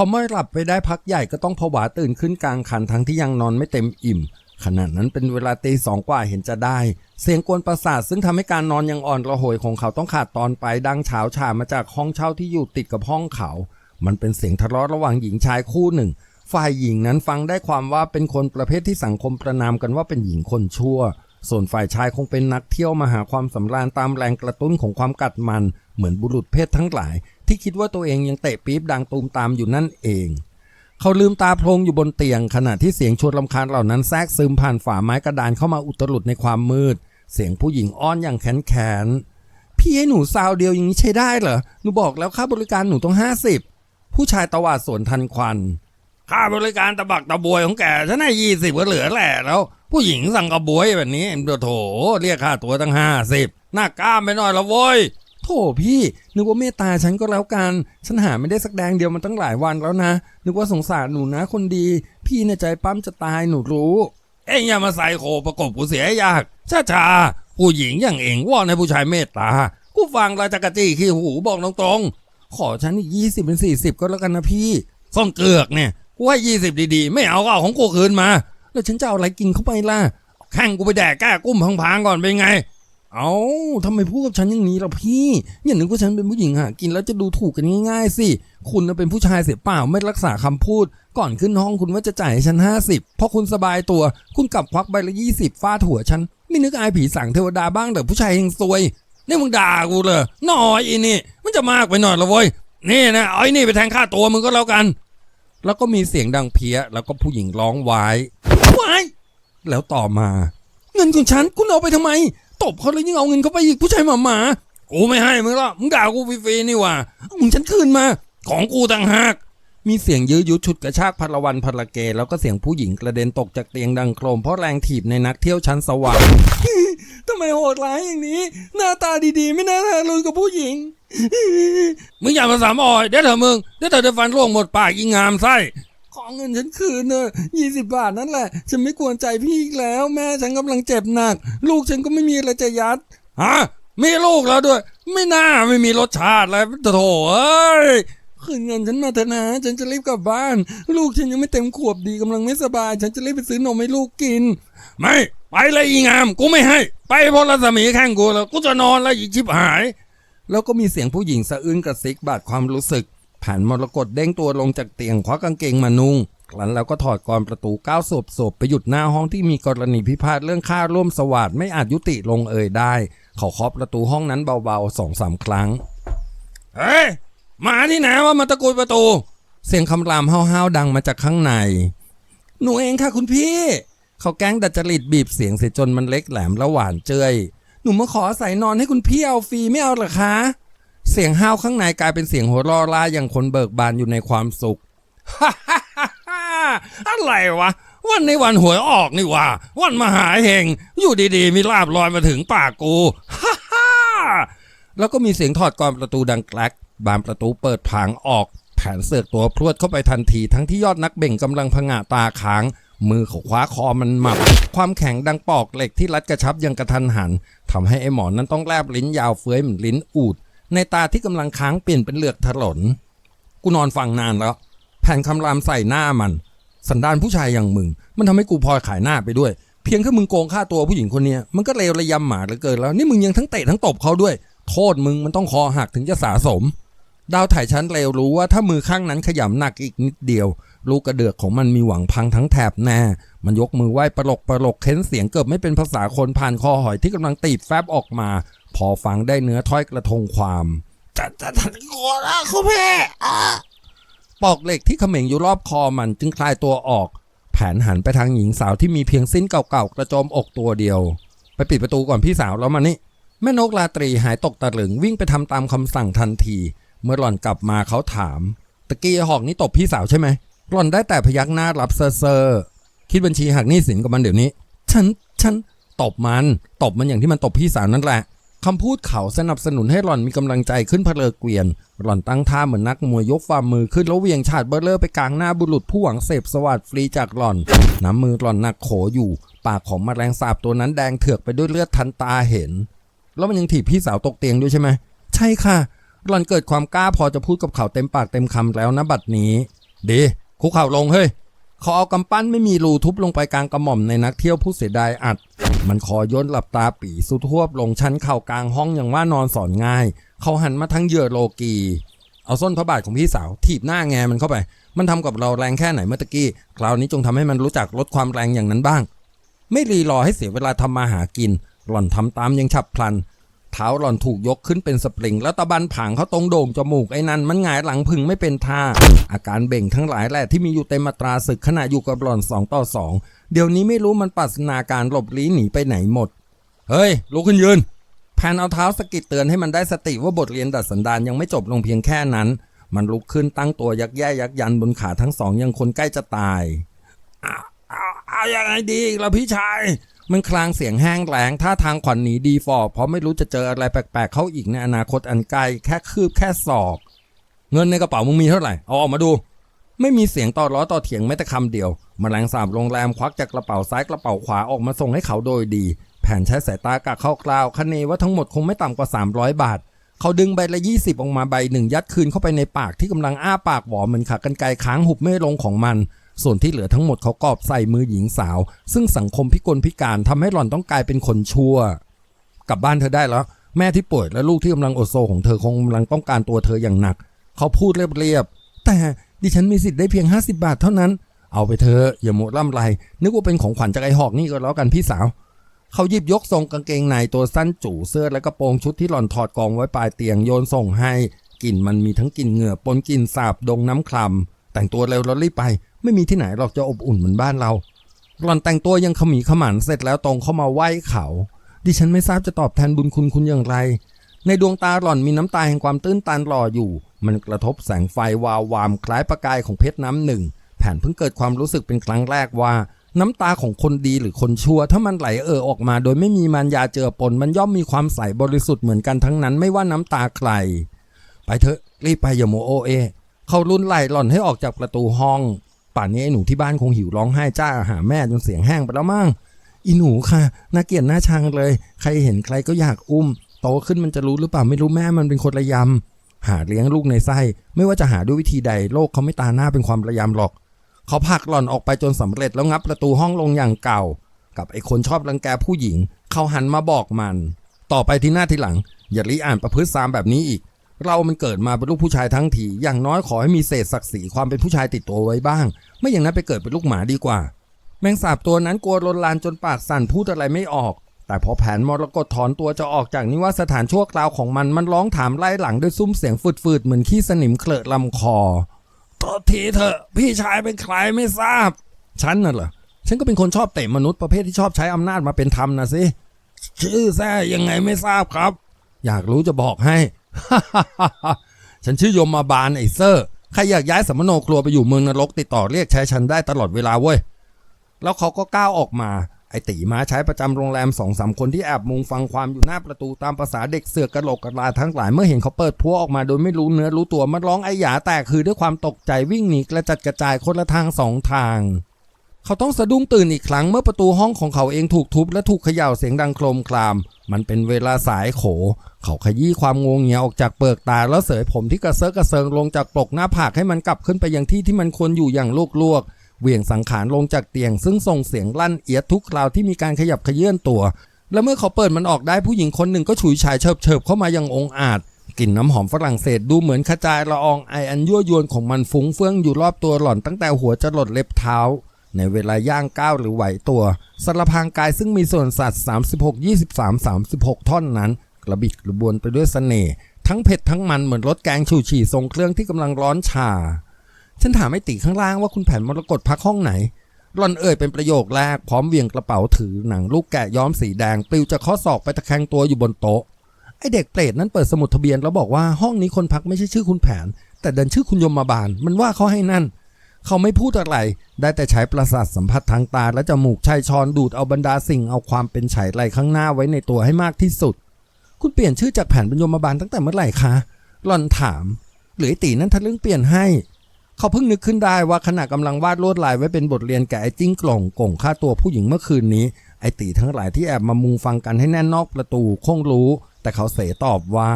เขาไม่หลับไปได้พักใหญ่ก็ต้องผวาตื่นขึ้นกลางคันทั้งที่ยังนอนไม่เต็มอิ่ม ขณะนั้นเป็นเวลาตีสองกว่าเห็นจะได้ เสียงกวนประสาทซึ่งทำให้การนอนยังอ่อนระหยของเขาต้องขาดตอนไปดังเฉาฉามาจากห้องเช่าที่อยู่ติดกับห้องเขา มันเป็นเสียงทะเลาะระหว่างหญิงชายคู่หนึ่ง ฝ่ายหญิงนั้นฟังได้ความว่าเป็นคนประเภทที่สังคมประนามกันว่าเป็นหญิงคนชั่ว ส่วนฝ่ายชายคงเป็นนักเที่ยวมาหาความสำราญตามแรงกระตุ้นของความกัดมัน เหมือนบุรุษเพศทั้งหลาย ที่คิดว่าตัวเองยังเตะปี๊บดังตูมตามอยู่นั่นเอง เขาลืมตาโพลงอยู่บนเตียง ขณะที่เสียงชวนลำคาญเหล่านั้นแทรกซึมผ่านฝาไม้กระดานเข้ามาอุตรุดในความมืด เสียงผู้หญิงอ้อนอย่างแขนแขนพี่ให้หนูซาวเดียวอย่างนี้ใช้ได้เหรอ หนูบอกแล้วค่าบริการหนูต้องห้าสิบผู้ชายตวาดสวนทันควัน ค่าบริการตะบักตะบวยของแกฉันให้ยี่สิบก็เหลือแหละแล้ว ผู้หญิงสั่งกระบวยแบบนี้เดี๋ยวโถเรียกค่าตัวตั้งห้าสิบหน้ากล้ามไปหน่อยละโว้ย ถพี่นึกว่าเมตตาฉันก็แล้วกัน ฉันหาไม่ได้สักแดงเดียวมันตั้งหลายวันแล้วนะ นึกว่าสงสารหนูนะคนดี พี่ในใจปั้มจะตายหนูรู้ เอ็งอย่ามาใส่โคประกบกูเสียยากช้าชาผู้หญิงอย่างเอ็งวอนให้ผู้ชายเมตตา กูฟังแล้วจะกรจี้ขี้หูบอกตรงๆ ขอฉันอีกยี่สิบเป็นสี่สิบก็แล้วกันนะพี่ส้มเกือกเนี่ยกูให้ยี่สิบดีๆ ไม่เอาก็เอาของกูคืนมา แล้วฉันจะเอาอะไรกินเข้าไปล่ะแข่งกูไปแดกแก้กุ้มพังๆก่อนเป็นไง เอาทำไมพูดกับฉันอย่างนี้ล่ะพี่ อย่านึกว่าฉันเป็นผู้หญิงหากินแล้วจะดูถูกกันง่ายๆสิ คุณเป็นผู้ชายเสียเปล่าไม่รักษาคำพูด ก่อนขึ้นห้องคุณว่าจะจ่ายให้ฉันห้าสิบเพราะคุณสบายตัว คุณกลับควักใบละยี่สิบฟาดหัวฉัน ไม่นึกอายผีสั่งเทวดาบ้างเหรอผู้ชายยังซวย นี่มึงด่ากูเลยหน่อยอีนี่ มันจะมากไปหน่อยละเว้ย นี่นะไอ้นี่ไปแทงค่าตัวมึงก็แล้วกัน แล้วก็มีเสียงดังเพี้ย แล้วก็ผู้หญิงร้องวายวายแล้วต่อมา เงินของฉันคุณเอาไปทำไม ตบเขาแล้วยังเอาเงินเขาไปอีกผู้ชายหมาหมากูไม่ให้มึงหรอกมึงด่ากูฟรีๆนี่ว่ามึงฉันคืนมา ของกูต่างหากมีเสียงยื้อยุดฉุดกระชากพลวันพลเก แล้วก็เสียงผู้หญิงกระเด็นตกจากเตียงดังโครมเพราะแรงถีบในนักเที่ยวชั้นสวรรค์ทำไมโหดร้ายอย่างนี้ หน้าตาดีๆ ไม่น่าทารุณกับผู้หญิง มึงอย่ามาสามอ่อยเดี๋ยวเถอะมึงเดี๋ยวเธอจะฟันร่วงหมดปากยิงงามไส้ ขอเงินฉันคืนเนอะยี่สิบบาทนั่นแหละ ฉันไม่กวนใจพี่อีกแล้ว แม่ฉันกำลังเจ็บหนัก ลูกฉันก็ไม่มีอะไรจะยัดฮะมีลูกแล้วด้วย ไม่น่าไม่มีรสชาติเลยโถเอ้ยคืนเงินฉันมาเถอะนะฉันจะรีบกลับบ้าน ลูกฉันยังไม่เต็มขวบดีกำลังไม่สบาย ฉันจะรีบไปซื้อนมให้ลูกกิน ไม่ไปเลยอีงาม กูไม่ให้ ไปพลรัศมีแข่งกูแล้วกูจะนอนแล้วอีชิบหาย แล้วก็มีเสียงผู้หญิงสะอื้นกระซิกบาดความรู้สึก ผ่านมรกตเด้งตัวลงจากเตียงคว้ากางเกงมานุ่งครั้นแล้วก็ถอดกรอนประตูก้าวสบสบไปหยุดหน้าห้องที่มีกรณีพิพาทเรื่องค่าร่วมสวัสดไม่อาจยุติลงเอ่ยได้ เขาเคาะประตูห้องนั้นเบาๆสองสามครั้ง เฮ้ยมาที่ไหนว่ามาตะโกนประตู เสียงคำรามห้าวๆดังมาจากข้างใน หนูเองค่ะคุณพี่ เขาแกล้งดัดจริตบีบเสียงเสียจนมันเล็กแหลมและหวานเจยหนูมาขออาศัยนอนให้คุณพี่เอาฟรีไม่เอาหรอคะ เสียงห้าวข้างในกลายเป็นเสียงหัวเรอล่าอย่างคนเบิกบานอยู่ในความสุข อะไรวะ วันในวันหวยออกนี่วะวันมหาเฮงอยู่ดีๆ มีลาบลอยมาถึงปากกู แล้วก็มีเสียงถอดกรอนประตูดังแกลกบานประตูเปิดผางออก แผนเสือกตัวพรวดเข้าไปทันทีทั้งที่ยอดนักเบ่งกำลังพงะตาค้างมือเขาคว้าคอมันหมับ ความแข็งดังปอกเหล็กที่รัดกระชับยังกระทันหันทำให้ไอ้หมอนั้นต้องแลบลิ้นยาวเฟ้ยเหมือนลิ้นอูด ในตาที่กำลังค้างเปลี่ยนเป็นเหลือกถลน กูนอนฟังนานแล้ว แผ่นคำรามใส่หน้ามัน สันดานผู้ชายอย่างมึง มันทำให้กูพลอยขายหน้าไปด้วย เพียงแค่มึงโกงค่าตัวผู้หญิงคนนี้มันก็เลวระยำหมาเหลือเกินแล้ว นี่มึงยังทั้งเตะทั้งตบเขาด้วย โทษมึงมันต้องคอหักถึงจะสาสม ดาวถ่ายชั้นเลวรู้ว่าถ้ามือข้างนั้นขยำหนักอีกนิดเดียว ลูกกระเดือกของมันมีหวังพังทั้งแถบแน่มันยกมือไหว้ประหลกประหลกเค้นเสียงเกือบไม่เป็นภาษาคนผ่านคอหอยที่กำลังตีบแฟบออกมา พอฟังได้เนื้อถ้อยกระทงความจะจะจะขอละคุณพี่อะปอกเหล็กที่เขม่งอยู่รอบคอมันจึงคลายตัวออก แผนหันไปทางหญิงสาวที่มีเพียงสิ้นเก่าๆกระโจมอกตัวเดียว ไปปิดประตูก่อนพี่สาวแล้วมานี่ แม่นกราตรีหายตกตะลึงวิ่งไปทำตามคำสั่งทันที เมื่อหล่อนกลับมาเขาถาม ตะกี้หอกนี่ตบพี่สาวใช่ไหมหล่อนได้แต่พยักหน้ารับเซอร์เซอร์คิดบัญชีหักหนี้สินกับมันเดี๋ยวนี้ ฉัน ฉัน ตบมัน ตบมันอย่างที่มันตบพี่สาวนั่นแหละ คำพูดเขาสนับสนุนให้หล่อนมีกำลังใจขึ้นเพลิดเกวียน หล่อนตั้งท่าเหมือนนักมวยยกฝ่ามือขึ้นแล้วเวียงฉาดเบอร์เลอร์ไปกลางหน้าบุรุษผู้หวังเสพสวัสดฟรีจากหล่อน น้ำมือหล่อนหนักโขอยู่ ปากของแมลงสาบตัวนั้นแดงเถือกไปด้วยเลือดทันตาเห็น แล้วมันยังถีบพี่สาวตกเตียงด้วยใช่ไหม ใช่ค่ะ หล่อนเกิดความกล้าพอจะพูดกับเขาเต็มปากเต็มคำแล้วนะบัดนี้ ดีคุกเข่าลงเฮ้ย เขาเอากำปั้นไม่มีรูทุบลงไปกลางกระหม่อมในนักเที่ยวผู้เสียดายอัด มันคอย่นหลับตาปีสุดทวบลงชั้นเข่ากลางห้องอย่างว่านอนสอนง่าย เขาหันมาทั้งเหยื่อโลกี เอาส้นพระบาทของพี่สาว ถีบหน้าแงมันเข้าไป มันทำกับเราแรงแค่ไหนเมื่อกี้ คราวนี้จงทำให้มันรู้จักลดความแรงอย่างนั้นบ้าง ไม่รีรอให้เสียเวลาทำมาหากิน หล่อนทำตามยังฉับพลัน ท้าหล่อนถูกยกขึ้นเป็นสปริง แล้วตะบันผางเขาตรงโด่งจมูกไอ้นั่นมันหงายหลังพึงไม่เป็นท่า อาการเบ่งทั้งหลายแหละที่มีอยู่เต็มมาตราศึกขณะอยู่กับหล่อนสองต่อสองเดี๋ยวนี้ไม่รู้มันปัสนาการหลบลี้หนีไปไหนหมด เฮ้ยลุกขึ้นยืนแพนเอาเท้าสกิดเตือนให้มันได้สติว่าบทเรียนดัดสันดานยังไม่จบลงเพียงแค่นั้น มันลุกขึ้นตั้งตัวยักแย่ยักยันบนขาทั้งสองยังคนใกล้จะตายเอาเอาเอายังไงดีอีกล่ะพี่ชาย มันคลางเสียงแห้งแล้งท่าทางขวัญหนีดีฟอร์เพราะไม่รู้จะเจออะไรแปลกๆ เข้าอีกในอนาคตอันไกลแค่คืบแค่ศอก เงินในกระเป๋ามึงมีเท่าไหร่เอาออกมาดู ไม่มีเสียงต่อล้อต่อเถียงแม้แต่คำเดียวมแมลงสาบโรงแรมควักจากกระเป๋าซ้ายกระเป๋าขวาออกมาส่งให้เขาโดยดี แผนใช้สายตากะคร่าวคเนว่าทั้งหมดคงไม่ต่ำกว่า 300 บาท เขาดึงใบละ20ออกมาใบหนึ่งยัดคืนเข้าไปในปากที่กำลังอ้าปากหวอเหมือนขากันไกรค้างหุบไม่ลงของมัน ส่วนที่เหลือทั้งหมดเขากอบใส่มือหญิงสาว ซึ่งสังคมพิกลพิการทำให้หล่อนต้องกลายเป็นคนชั่ว กลับบ้านเธอได้แล้ว แม่ที่ป่วยและลูกที่กำลังอดโซของเธอคงกำลังต้องการตัวเธออย่างหนัก เขาพูดเรียบๆแต่ดิฉันมีสิทธิ์ได้เพียง 50 บาทเท่านั้น เอาไปเธอะอย่าโมดล่ำไรนึกว่าเป็นของขวัญจากไอหอกนี่ก็แล้วกันพี่สาวเขาหยิบยกทรงกางเกงในตัวสั้นจู่เสื้อและกระโปรงชุดที่หล่อนถอดกองไว้ปลายเตียงโยนส่งให้กลิ่นมันมีทั้งกลิ่นเหงื่อปนกลิ่นสาบดงน้ำคลำแต่งตัวเร็วแล้วรีบไป ไม่มีที่ไหนหรอกจะอบอุ่นเหมือนบ้านเรา หล่อนแต่งตัวยังขมีขมันเสร็จแล้วตรงเข้ามาไหว้เขา ดิฉันไม่ทราบจะตอบแทนบุญคุณคุณอย่างไร ในดวงตาหล่อนมีน้ำตาแห่งความตื้นตันรออยู่ มันกระทบแสงไฟวาววามคล้ายประกายของเพชรน้ำหนึ่ง แผ่นเพิ่งเกิดความรู้สึกเป็นครั้งแรกว่า น้ำตาของคนดีหรือคนชั่ว ถ้ามันไหลเอ่อออกมา โดยไม่มีมันยาเจือปน มันย่อมมีความใสบริสุทธิ์เหมือนกันทั้งนั้นไม่ว่าน้ำตาใคร ไปเถอะรีบไปอย่าโมโอเอเขารุนไล่หล่อนให้ออกจากประตูห้อง ป่านนี้ไอ้หนูที่บ้านคงหิวร้องไห้จ้าหาแม่จนเสียงแห้งไปแล้วมั้งอีหนูค่ะน่าเกลียดน่าชังเลย ใครเห็นใครก็อยากอุ้มโตขึ้นมันจะรู้หรือเปล่าไม่รู้แม่มันเป็นคนระยำหาเลี้ยงลูกในไส้ ไม่ว่าจะหาด้วยวิธีใดโลกเขาไม่ตาหน้าเป็นความระยำหรอก เขาผลักหล่อนออกไปจนสำเร็จแล้วงับประตูห้องลงอย่างเก่า กับไอ้คนชอบรังแกผู้หญิง เขาหันมาบอกมัน ต่อไปที่หน้าที่หลัง อย่าลีอ่านประพฤติซามแบบนี้อีก เรามันเกิดมาเป็นลูกผู้ชายทั้งทีอย่างน้อยขอให้มีเศษศักดิ์ศรีความเป็นผู้ชายติดตัวไว้บ้าง ไม่อย่างนั้นไปเกิดเป็นลูกหมาดีกว่า แมงสาบตัวนั้นกลัวลนลานจนปากสั่นพูดอะไรไม่ออก แต่พอแผนมรกตถอนตัวจะออกจากนิวาสถานชั่วคราวของมันมันร้องถามไล่หลังด้วยซุ้มเสียงฝืดๆเหมือนขี้สนิมเคลอะลำคอโทษทีเถอะ พี่ชายเป็นใครไม่ทราบ ฉันน่ะเหรอฉันก็เป็นคนชอบเตะมนุษย์ประเภทที่ชอบใช้อำนาจมาเป็นธรรมนะสิชื่อแท้ยังไงไม่ทราบครับ อยากรู้จะบอกให้ ฉันชื่อยมมาบาลไอเซอร์ใครอยากย้ายสมโนครัวไปอยู่เมืองนรกติดต่อเรียกใช้ฉันได้ตลอดเวลาเว้ย แล้วเขาก็ก้าวออกมา ไอตีมาใช้ประจำโรงแรมสองสามคนที่แอบมุงฟังความอยู่หน้าประตูตามภาษาเด็กเสือกกระโหลกกระลาทั้งหลายเมื่อเห็นเขาเปิดพัวออกมาโดยไม่รู้เนื้อรู้ตัวมันร้องไอหยาแตกคือด้วยความตกใจวิ่งหนีกระจัดกระจายคนละทางสองทาง เขาต้องสะดุ้งตื่นอีกครั้งเมื่อประตูห้องของเขาเองถูกทุบและถูกเขย่าเสียงดังโครมคราม มันเป็นเวลาสายโข เขาขยี้ความงงเงียออกจากเปลือกตาแล้วเสยผมที่กระเซาะกระเซิงลงจากปลกหน้าผากให้มันกลับขึ้นไปยังที่ที่มันควรอยู่อย่างลวกๆ เหวี่ยงสังขารลงจากเตียง ซึ่งส่งเสียงลั่นเอียดทุกคราวที่มีการขยับเขยื่อนตัว และเมื่อเขาเปิดมันออกได้ผู้หญิงคนหนึ่งก็ฉุยฉายเฉิบเฉิบเข้ามายังองอาจกลิ่นน้ำหอมฝรั่งเศสดูเหมือนขจายละอองไออันยั่วยวนของมันฟุ้งเฟื่องอยู่รอบตัวหล่อนตั้งแต่หัวจะหลดเล็บเท้า ในเวลาย่างก้าวหรือไหวตัวสารพางกายซึ่งมีส่วนสัตว์ 36 23 36 ท่อนนั้น กระบิดกระบวนไปด้วยเสน่ห์ทั้งเผ็ดทั้งมันเหมือนรสแกงฉู่ฉี่ทรงเครื่องที่กำลังร้อนชา ฉันถามไอ้ตีข้างล่างว่าคุณแผนมรกตพักห้องไหนหล่อนเอ่ยเป็นประโยคแรกพร้อมเวียงกระเป๋าถือหนังลูกแกะย้อมสีแดงปลิวจากข้อศอกไปตะแคงตัวอยู่บนโต๊ะไอเด็กเปรตนั้นเปิดสมุดทะเบียนแล้วบอกว่าห้องนี้คนพักไม่ใช่ชื่อคุณแผน แต่ดันชื่อคุณยมมาบาลมันว่าเขาให้นั่น เขาไม่พูดอะไร ได้แต่ใช้ประสาทสัมผัสทางตาและจมูกชายชอนดูดเอาบรรดาสิ่งเอาความเป็นไฉไลข้างหน้าไว้ในตัวให้มากที่สุด คุณเปลี่ยนชื่อจากแผนเป็นยมบาลตั้งแต่เมื่อไหร่คะหล่อนถาม หรือไอตีนั้นทะลึ่งเปลี่ยนให้ เขาเพิ่งนึกขึ้นได้ว่าขณะกำลังวาดลวดลายไว้เป็นบทเรียนแก่ไอ้จิ้งกล่องก่งฆ่าตัวผู้หญิงเมื่อคืนนี้ ไอ้ตีทั้งหลายที่แอบมามุงฟังกันให้แน่นนอกประตูคงรู้ แต่เขาเสตอบว่า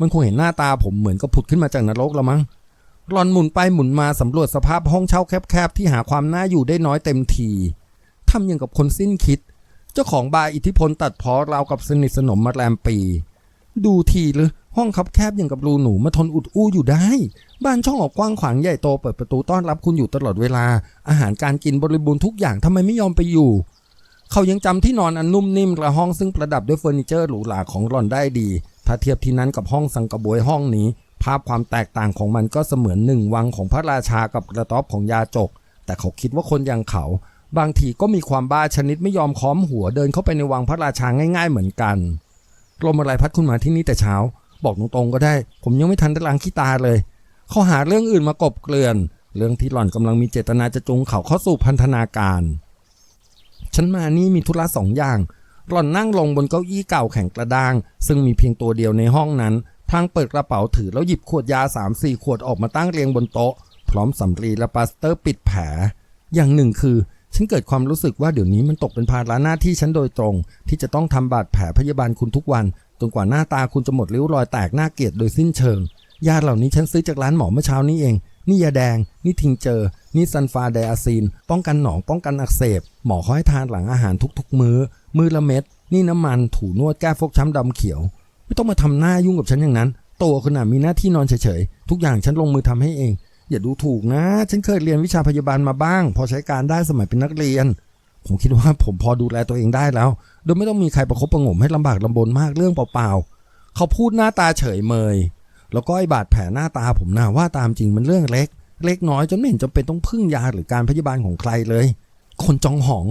มันคงเห็นหน้าตาผมเหมือนกับผุดขึ้นมาจากนรกแล้วมั้ง หลอนหมุนไปหมุนมาสำรวจสภาพห้องเช่าแคบๆที่หาความน่าอยู่ได้น้อยเต็มทีทำอย่างกับคนสิ้นคิด เจ้าของบาร์อิทธิพลตัดพอเราวกับสนิทสนมมาแรมปี ดูทีหรือห้องคับแคบอย่างกับรูหนูมาทนอุดอู้อยู่ได้ บ้านช่องออกกว้างขวางใหญ่โตเปิดประตูต้อนรับคุณอยู่ตลอดเวลา อาหารการกินบริบูรณ์ทุกอย่างทำไมไม่ยอมไปอยู่ เขายังจำที่นอนอันนุ่มนิ่มและห้องซึ่งประดับด้วยเฟอร์นิเจอร์หรูหราของหลอนได้ดี ถ้าเทียบที่นั้นกับห้องสังกะบวยห้องนี้ ภาพความแตกต่างของมันก็เสมือนหนึ่งวังของพระราชากับกระต๊อบของยาจก แต่เขาคิดว่าคนอย่างเขา บางทีก็มีความบ้าชนิดไม่ยอมค้อมหัวเดินเข้าไปในวังพระราชาง่าย ๆ เหมือนกันลมอะไรพัดคุณมาที่นี่แต่เช้า บอกตรงๆก็ได้ ผมยังไม่ทันได้ล้างขี้ตาเลยเขาหาเรื่องอื่นมากบเกลื่อน เรื่องที่หล่อนกำลังมีเจตนาจะจูงเขาเข้าสู่พันธนาการ ฉันมานี่มีธุระสองอย่าง หล่อนนั่งลงบนเก้าอี้เก่าแข็งกระด้าง ซึ่งมีเพียงตัวเดียวในห้องนั้น พลางเปิดกระเป๋าถือแล้วหยิบขวดยา3ามสี่ขวดออกมาตั้งเรียงบนโต๊ะ พร้อมสำลีและปาสเตอร์ปิดแผล อย่างหนึ่งคือ ฉันเกิดความรู้สึกว่าเดี๋ยวนี้มันตกเป็นภาระหน้าที่ฉันโดยตรง ที่จะต้องทำบาดแผลพยาบาลคุณทุกวันจนกว่าหน้าตาคุณจะหมดริ้วรอยแตกหน้าเกลียดโดยสิ้นเชิงยาเหล่านี้ฉันซื้อจากร้านหมอเมื่อเช้านี้เอง นี่ยาแดง นี่ทิงเจอ นี่ซันฟาไดอาซีน ป้องกันหนอง ป้องกันอักเสบ หมอเขาให้ทานหลังอาหารทุกๆมื้อ มือละเม็ด นี่น้ำมัน ถูนวดแก้ฟกช้ำดำเขียว ไม่ต้องมาทำหน้ายุ่งกับฉันอย่างนั้น โตขนาดมีหน้าที่นอนเฉยๆ ทุกอย่างฉันลงมือทำให้เอง อย่าดูถูกนะ ฉันเคยเรียนวิชาพยาบาลมาบ้าง พอใช้การได้สมัยเป็นนักเรียน ผมคิดว่าผมพอดูแลตัวเองได้แล้ว โดยไม่ต้องมีใครประคบประงมให้ลำบากลำบนมากเรื่องเปล่าๆ เขาพูดหน้าตาเฉยเมย แล้วก็ไอ้บาดแผลหน้าตาผมน่าว่าตามจริงมันเรื่องเล็ก เล็กน้อยจนไม่เห็นจำเป็นต้องพึ่งยาหรือการพยาบาลของใครเลย คนจองหอง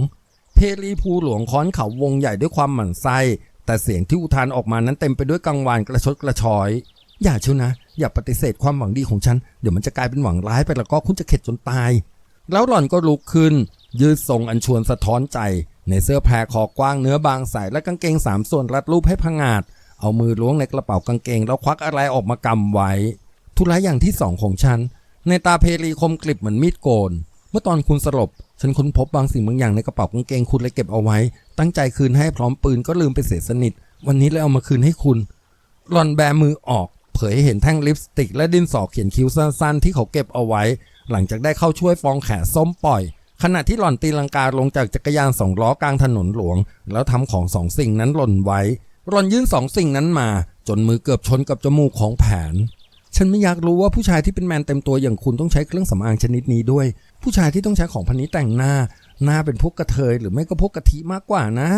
เพลีภูหลวงค้อนเขาวงใหญ่ด้วยความหมั่นไส้ แต่เสียงที่อุทานออกมานั้นเต็มไปด้วยกังวานกระชดกระชอย อย่าเชียวนะ อย่าปฏิเสธความหวังดีของฉัน เดี๋ยวมันจะกลายเป็นหวังร้ายไปแล้วก็คุณจะเข็ดจนตาย แล้วหล่อนก็ลุกขึ้น ยืดทรงอันชวนสะท้อนใจ ในเสื้อแพรคอกว้างเนื้อบางใสและกางเกงสามส่วนรัดรูปให้พังาด เอามือล้วงในกระเป๋ากางเกง แล้วควักอะไรออกมากำไว้ ธุระอย่างที่สองของฉัน ในตาเพลีคมกริบเหมือนมีดโกน เมื่อตอนคุณสลบ ฉันค้นพบบางสิ่งบางอย่างในกระเป๋ากางเกงคุณเลยเก็บเอาไว้ ตั้งใจคืนให้พร้อมปืนก็ลืมไปเสียสนิท วันนี้เลยเอามาคืนให้คุณหลอนแบมือออก เผยให้เห็นแท่งลิปสติก และดินสอเขียนคิ้วสั้นๆที่เขาเก็บเอาไว้ หลังจากได้เข้าช่วยฟองแขส้มปล่อย ขณะที่หล่อนตีลังกาลงจากจักรยานสองล้อกลางถนนหลวง แล้วทำของสองสิ่งนั้นหล่นไว้หล่อนยื่นสองสิ่งนั้นมา จนมือเกือบชนกับจมูกของแผนฉันไม่อยากรู้ว่าผู้ชายที่เป็นแมนเต็มตัวอย่างคุณต้องใช้เครื่องสำอางชนิดนี้ด้วย ผู้ชายที่ต้องใช้ของพันนี้แต่งหน้า หน้าเป็นพวกกระเทยหรือไม่ก็พวกกะทิมากกว่านะ